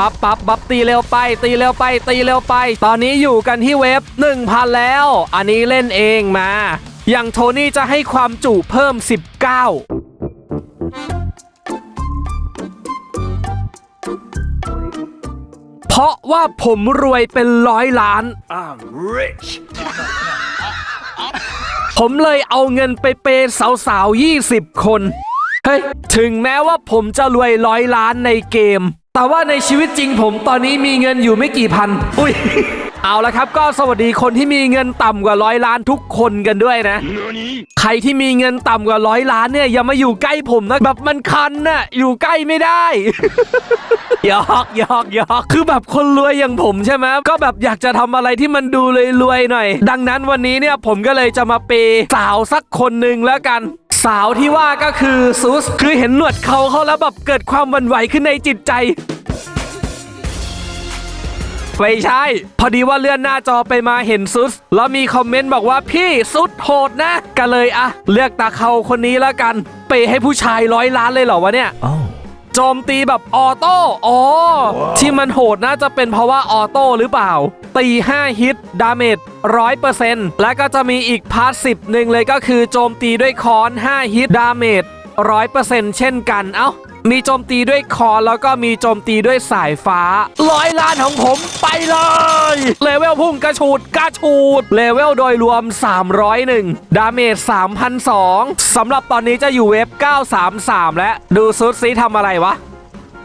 ปั๊บปั๊บปั๊บตีเร็วไป ตีเร็วไป ตีเร็วไป ตอนนี้อยู่กันที่เว็บ 1,000 แล้ว อันนี้เล่นเองมา อย่างโทนี่จะให้ความจุเพิ่ม 19เพราะว่าผมรวยเป็นร้อยล้าน I'm rich. ผมเลยเอาเงินไปเปย์สาวๆ 20 คน เฮ้ย ถึงแม้ว่าผมจะรวยร้อยล้านในเกม แต่ว่าในชีวิตจริงผมตอนนี้มีเงินอยู่ไม่กี่พัน อุ้ย เอาละครับก็สวัสดีคนที่มีเงินต่ำกว่าร้อยล้านทุกคนกันด้วยนะ Nani? ใครที่มีเงินต่ำกว่าร้อยล้านเนี่ยอย่ามาอยู่ใกล้ผมนะแบบมันคันน่ะอยู่ใกล้ไม่ได้หยอกหยอกหยอกคือแบบคนรวยอย่างผมใช่ไหมก็แบบอยากจะทำอะไรที่มันดูรวยๆหน่อย ดังนั้นวันนี้เนี่ยผมก็เลยจะมาเปย์สาวสักคนหนึ่งแล้วกัน สาวที่ว่าก็คือซูสคือเห็นหนวดเขาเขาแล้วแบบเกิดความวั่นไหวขึ้นในจิตใจไม่ใช่ พอดีว่าเลื่อนหน้าจอไปมาเห็นซุสแล้วมีคอมเมนต์บอกว่าพี่ซุดโหดนะก็เลยอะเลือกตาเขาคนนี้แล้วกัน เปให้ผู้ชายร้อยล้านเลยเหรอวะเนี่ย Oh. โจมตีแบบออโต้อ๋อ ที่มันโหดน่าจะเป็นเพราะว่าออโต้หรือเปล่า ตี 5 ฮิต ดาเมจ100%แล้วก็จะมีอีกพาสสิบหนึ่งเลยก็คือโจมตีด้วยคอน 5 ฮิต ดาเมจ100%เช่นกัน เอ้า มีโจมตีด้วยคอนแล้วก็มีโจมตีด้วยสายฟ้าร้อยล้านของผมไปเลย เลเวลพุ่งกระชูดกระชูด เลเวลโดยรวม 301 ดาเมจ 3,002สำหรับตอนนี้จะอยู่เว็บ933 และดูซุดซีทำอะไรวะ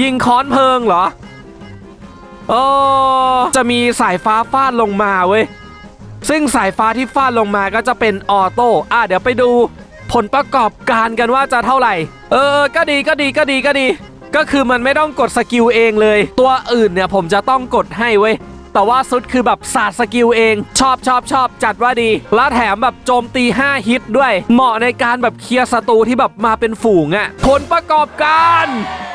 ยิงค้อนเพลิงเหรอโอ้จะมีสายฟ้าฟาดลงมาเว้ย ซึ่งสายฟ้าที่ฟาดลงมาก็จะเป็นออโต้อะเดี๋ยวไปดู ผลประกอบการกันว่าจะเท่าไหร่ เออ ก็ดีก็ดีก็ดีก็ดี ก็คือมันไม่ต้องกดสกิลเองเลย ตัวอื่นเนี่ยผมจะต้องกดให้เว้ยแต่ว่าสุดคือแบบศาสตร์สกิลเอง ชอบชอบชอบจัดว่าดี และแถมแบบโจมตี 5 ฮิตด้วย เหมาะในการแบบเคลียร์ศัตรูที่แบบมาเป็นฝูงอะ่ะผลประกอบการ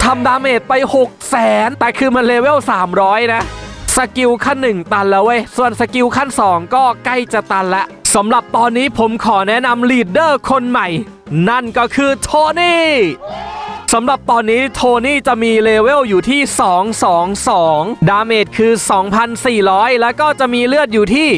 ทำดาเมจไป 6 0แสนแต่คือมันเลเวล 300 นะ สกิลขั้น 1 ตันแล้วเว้ย ส่วนสกิลขั้น 2 ก็ใกล้จะตันละ สำหรับตอนนี้ผมขอแนะนำลีดเดอร์คนใหม่ นั่นก็คือโทนี่สำหรับตอนนี้โทนี่จะมีเลเวลอยู่ที่ 222 ดาเมจคือ 2,400 แล้วก็จะมีเลือดอยู่ที่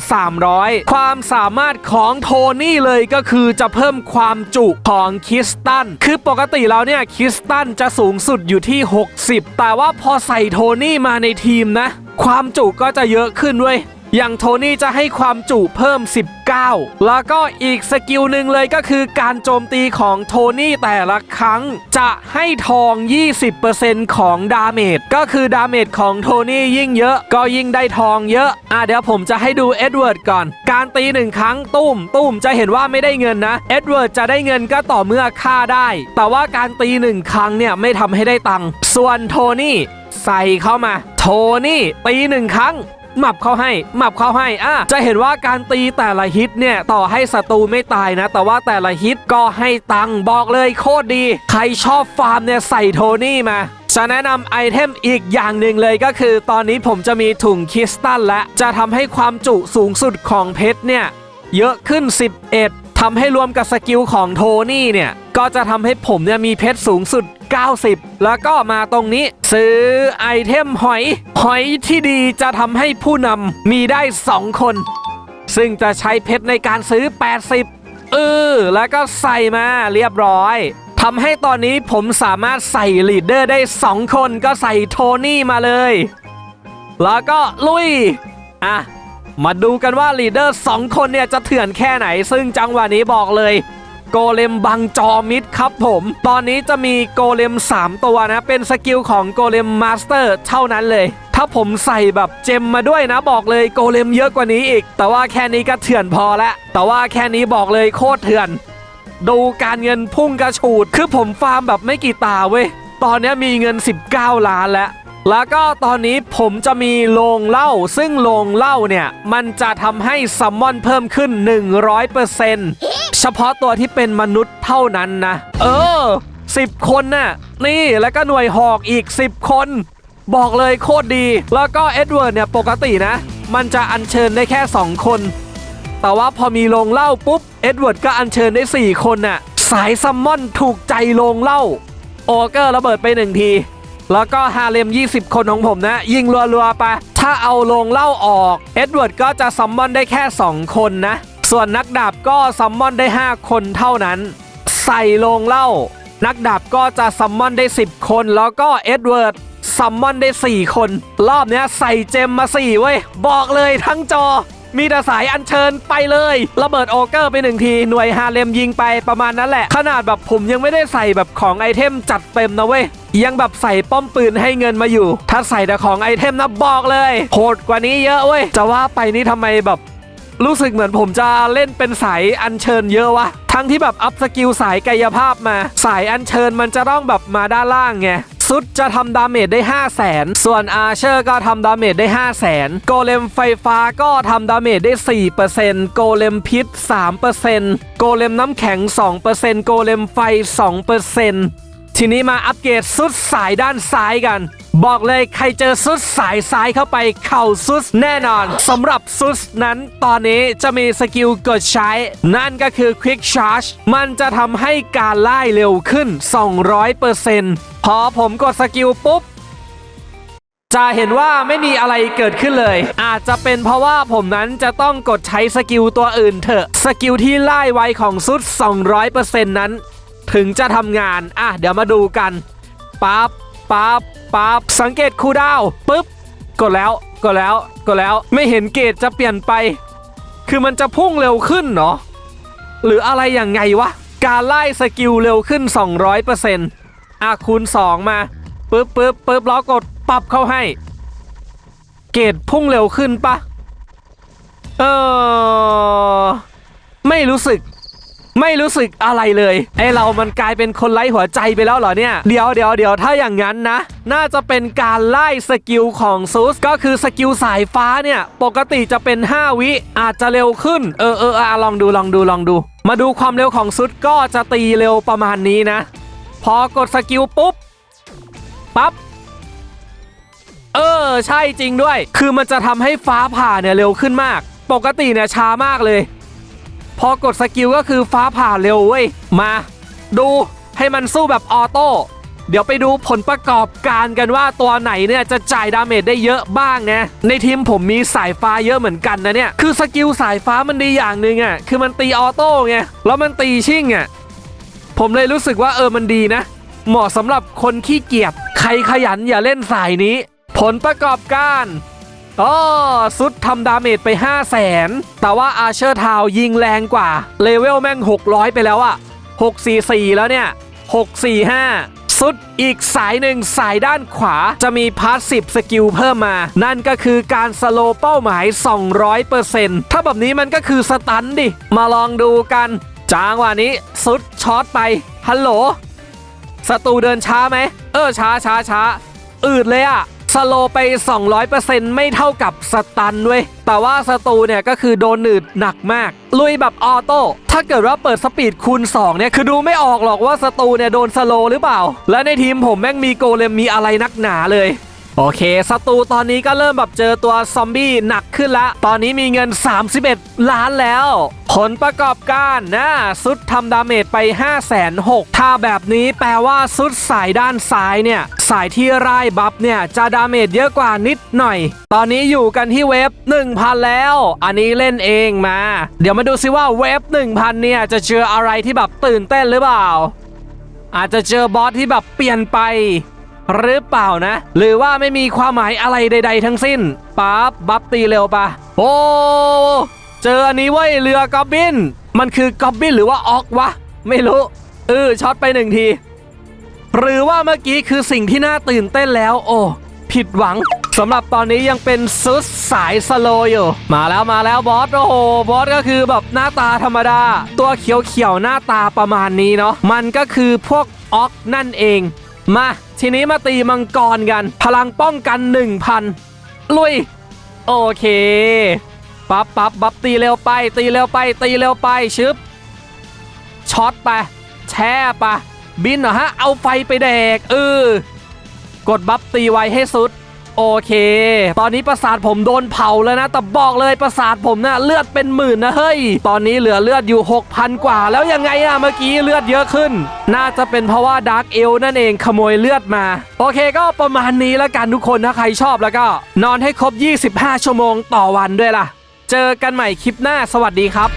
11,300 ความสามารถของโทนี่เลยก็คือจะเพิ่มความจุของคิสตัน คือปกติแล้วเนี่ยคิสตันจะสูงสุดอยู่ที่ 60 แต่ว่าพอใส่โทนี่มาในทีมนะ ความจุก็จะเยอะขึ้นเว้ย อย่างโทนี่จะให้ความจุเพิ่ม 19 แล้วก็อีกสกิลหนึ่งเลยก็คือการโจมตีของโทนี่แต่ละครั้ง จะให้ทอง 20%ของดาเมจก็คือดาเมจของโทนี่ยิ่งเยอะก็ยิ่งได้ทองเยอะ อะเดี๋ยวผมจะให้ดูเอ็ดเวิร์ดก่อน การตีหนึ่งครั้งตุ้มตุ้มจะเห็นว่าไม่ได้เงินนะเอ็ดเวิร์ดจะได้เงินก็ต่อเมื่อฆ่าได้ แต่ว่าการตีหนึ่งครั้งเนี่ยไม่ทำให้ได้ตังค์ส่วนโทนี่ใส่เข้ามา โทนี่ตีหนึ่งครั้ง หมับเขาให้ หมับเขาให้อะจะเห็นว่าการตีแต่ละฮิตเนี่ยต่อให้ศัตรูไม่ตายนะ แต่ว่าแต่ละฮิตก็ให้ตังบอกเลยโคตรดี ใครชอบฟาร์มเนี่ยใส่โทนี่มาจะแนะนำไอเทมอีกอย่างหนึ่งเลยก็คือ ตอนนี้ผมจะมีถุงคริสตัลและจะทำให้ความจุสูงสุดของเพชรเนี่ยเยอะขึ้น 11 ทำให้รวมกับสกิลของโทนี่เนี่ย ก็จะทำให้ผมเนี่ยมีเพชรสูงสุด 90 แล้วก็มาตรงนี้ ซื้อไอเทมหอย หอยที่ดีจะทำให้ผู้นำมีได้ 2 คน ซึ่งจะใช้เพชรในการซื้อ 80 เออ แล้วก็ใส่มาเรียบร้อยทำให้ตอนนี้ผมสามารถใส่ลีดเดอร์ได้ 2 คนก็ใส่โทนี่มาเลย แล้วก็ลุย อะ มาดูกันว่าลีดเดอร์2คนเนี่ยจะเถื่อนแค่ไหน ซึ่งจังหวะนี้บอกเลยโกเลมบังจอมิดครับผม ตอนนี้จะมีโกเลม 3 ตัวนะ เป็นสกิลของโกเลมมาสเตอร์เท่านั้นเลย ถ้าผมใส่แบบเจมมาด้วยนะบอกเลยโกเลมเยอะกว่านี้อีก แต่ว่าแค่นี้ก็เถื่อนพอแล้ว แต่ว่าแค่นี้บอกเลยโคตรเถื่อน ดูการเงินพุ่งกระฉูด คือผมฟาร์มแบบไม่กี่ตาเว้ย ตอนนี้มีเงิน 19 ล้านแล้ว แล้วก็ตอนนี้ผมจะมีโรงเหล้าซึ่งโรงเหล้าเนี่ย มันจะทำให้ซัมมอนเพิ่มขึ้น 100%เฉพาะตัวที่เป็นมนุษย์เท่านั้นนะ เออ 10 คนน่ะ นี่แล้วก็หน่วยหอกอีก 10 คน บอกเลยโคตรดี แล้วก็เอ็ดเวิร์ดเนี่ยปกตินะ มันจะอัญเชิญได้แค่ 2 คน แต่ว่าพอมีโรงเหล้าปุ๊บเอ็ดเวิร์ดก็อัญเชิญได้ 4 คนน่ะ สายซัมมอนถูกใจโรงเหล้าโอเกอร์ระเบิดไปหนึ่งที แล้วก็ฮาเลม 20 คนของผมนะ ยิงรัวๆ ไป ถ้าเอาลงเหล่าออก เอ็ดเวิร์ดก็จะซัมมอนได้แค่ 2 คนนะ ส่วนนักดาบก็ซัมมอนได้ 5 คนเท่านั้น ใส่ลงเหล่า นักดาบก็จะซัมมอนได้ 10 คน แล้วก็เอ็ดเวิร์ดซัมมอนได้ 4 คน รอบนี้ใส่เจมมา4เว้ย บอกเลยทั้งจอ มีแต่สายอัญเชิญไปเลย ระเบิดโอเกอร์ไปหนึ่งที หน่วยฮาเลมยิงไปประมาณนั้นแหละ ขนาดแบบผมยังไม่ได้ใส่แบบของไอเทมจัดเต็มนะเว้ย ยังแบบใส่ป้อมปืนให้เงินมาอยู่ ถ้าใส่แต่ของไอเทมนะบอกเลยโหดกว่านี้เยอะเว้ย จะว่าไปนี่ทำไมแบบรู้สึกเหมือนผมจะเล่นเป็นสายอัญเชิญเยอะวะ ทั้งที่แบบอัพสกิลสายกายภาพมา สายอัญเชิญมันจะต้องแบบมาด้านล่างไงซุดจะทำดาเมจได้ 5 0 0แสนส่วนอาเชอร์ก็ทำดาเมจได้ 5 0 0แสนโกเลมไฟฟ้าก็ทำดาเมจได้ 4%โกเลมพิษ 3%โกเลมน้ำแข็ง 2%โกเลมไฟ 2% ทีนี้มาอัปเกรดซุดสายด้านซ้ายกัน บอกเลยใครเจอซุดสายซ้ายเข้าไปเข่าซุดแน่นอนสำหรับซุดนั้นตอนนี้จะมีสกิลกดใช้ นั่นก็คือ Quick Charge มันจะทำให้การไล่เร็วขึ้น 200%พอผมกดสกิลปุ๊บจะเห็นว่าไม่มีอะไรเกิดขึ้นเลย อาจจะเป็นเพราะว่าผมนั้นจะต้องกดใช้สกิลตัวอื่นเถอะ สกิลที่ไล่ไวของซุด 200%นั้น ถึงจะทำงาน อะ เดี๋ยวมาดูกันปั๊บปั๊บปั๊บสังเกตคูดาวปุ๊บกดแล้วกดแล้วกดแล้วไม่เห็นเกจจะเปลี่ยนไป คือมันจะพุ่งเร็วขึ้นเนาะหรืออะไรอย่างไงวะ การไล่สกิลเร็วขึ้น 200%อะคูณ 2 มาปึ๊บปึ๊บปึ๊บล้วกดปรับเข้าให้ เกรดพุ่งเร็วขึ้นปะเออไม่รู้สึก ไม่รู้สึกอะไรเลยไอเรามันกลายเป็นคนไร้หัวใจไปแล้วเหรอเนี่ยเดี๋ยวเดี๋ยวเดี๋ยวถ้าอย่างนั้นนะ น่าจะเป็นการไล่สกิลของซูสก็คือสกิลสายฟ้าเนี่ย ปกติจะเป็น 5 วิอาจจะเร็วขึ้น เออเอออะลองดูลองดูลองดู มาดูความเร็วของซุดก็จะตีเร็วประมาณนี้นะ พอกดสกิลปุ๊บปั๊บเออ ใช่จริงด้วย คือมันจะทำให้ฟ้าผ่าเนี่ยเร็วขึ้นมาก ปกติเนี่ยช้ามากเลย พอกดสกิลก็คือฟ้าผ่าเร็วเว้ย มา ดูให้มันสู้แบบออโต้เดี๋ยวไปดูผลประกอบการกันว่าตัวไหนเนี่ยจะจ่ายดาเมจได้เยอะบ้างนะ ในทีมผมมีสายฟ้าเยอะเหมือนกันนะเนี่ย คือสกิลสายฟ้ามันดีอย่างหนึ่งอะ่ะ คือมันตีออโต้ไง แล้วมันตีชิ่งอะ ผมเลยรู้สึกว่าเออมันดีนะ เหมาะสำหรับคนขี้เกียจ ใครขยันอย่าเล่นสายนี้ ผลประกอบการ อ๋อซุดทำดาเมจไป 5 0 0แสนแต่ว่าอาเชอร์ทาวยิงแรงกว่า เลเวลแม่ง 600 ไปแล้วอะ644 แล้วเนี่ย 645 สุดอีกสายหนึ่งสายด้านขวาจะมีพาสซีฟสกิลเพิ่มมา นั่นก็คือการสโลเป้าหมาย 200%ถ้าแบบนี้มันก็คือสตันดิ มาลองดูกันจางว่านี้สุดช็อตไป ฮัลโหลศัตรูเดินช้าไหม เออช้าช้าช้าอืดเลยอะ สโลไป 200%ไม่เท่ากับสตันเว้ยแต่ว่าสตูเนี่ยก็คือโดนหนืดหนักมาก ลุยแบบออโต้ถ้าเกิดว่าเปิดสปีดคูณ2เนี่ยคือดูไม่ออกหรอกว่าสตูเนี่ยโดนสโลหรือเปล่า และในทีมผมแม่งมีโกเลมมีอะไรนักหนาเลย โอเคศัตรูตอนนี้ก็เริ่มแบบเจอตัวซอมบี้หนักขึ้นละ ตอนนี้มีเงิน 31 ล้านแล้ว ผลประกอบการนะซุดทำดาเมจไป 5 6 0 0 0ถ้าแบบนี้แปลว่าซุดสายด้านซ้ายเนี่ย สายที่ร่ายบัฟเนี่ย จะดาเมจเยอะกว่านิดหน่อย ตอนนี้อยู่กันที่เวฟ1,000 แล้ว อันนี้เล่นเองมา เดี๋ยวมาดูซิว่าเวฟ1,000 เนี่ย จะเจออะไรที่แบบตื่นเต้นหรือเปล่า อาจจะเจอบอสที่แบบเปลี่ยนไป หรือเปล่านะ หรือว่าไม่มีความหมายอะไรใด ๆ ทั้งสิ้นปั๊บบัฟตีเร็วปะโอ้เจออันนี้เว้ยเรือกอบบิน มันคือกอบบินหรือว่าออกวะ ไม่รู้เออช็อตไปหนึ่งที หรือว่าเมื่อกี้คือสิ่งที่น่าตื่นเต้นแล้ว โอ้ผิดหวังสำหรับตอนนี้ยังเป็นซุดสายสโลอยู่ มาแล้วมาแล้วบอสโอ้โหบอสก็คือแบบหน้าตาธรรมดา ตัวเขียวๆหน้าตาประมาณนี้เนาะมันก็คือพวกออกนั่นเอง มา ทีนี้มาตีมังกรกัน พลังป้องกัน 1,000 ลุย โอเคปั๊บปั๊บปับตีเร็วไป ตีเร็วไป ตีเร็วไปชึบช็อตไป แช่ไปบินเหรอฮะ เอาไฟไปแดกเออกดบัฟตีไวให้สุด โอเค ตอนนี้ประสาทผมโดนเผาแล้วนะ แต่บอกเลยประสาทผมนะ่ะเลือดเป็นหมื่นนะเฮ้ย ตอนนี้เหลือเลือดอยู่ 6,000 กว่า แล้วยังไงอะเมื่อกี้เลือดเยอะขึ้น น่าจะเป็นเพราะว่าดาร์กเอลนั่นเองขโมยเลือดมา โอเคก็ประมาณนี้แล้วกันทุกคนถ้าใครชอบแล้วก็ นอนให้ครบ 25 ชั่วโมงต่อวันด้วยล่ะ เจอกันใหม่คลิปหน้าสวัสดีครับ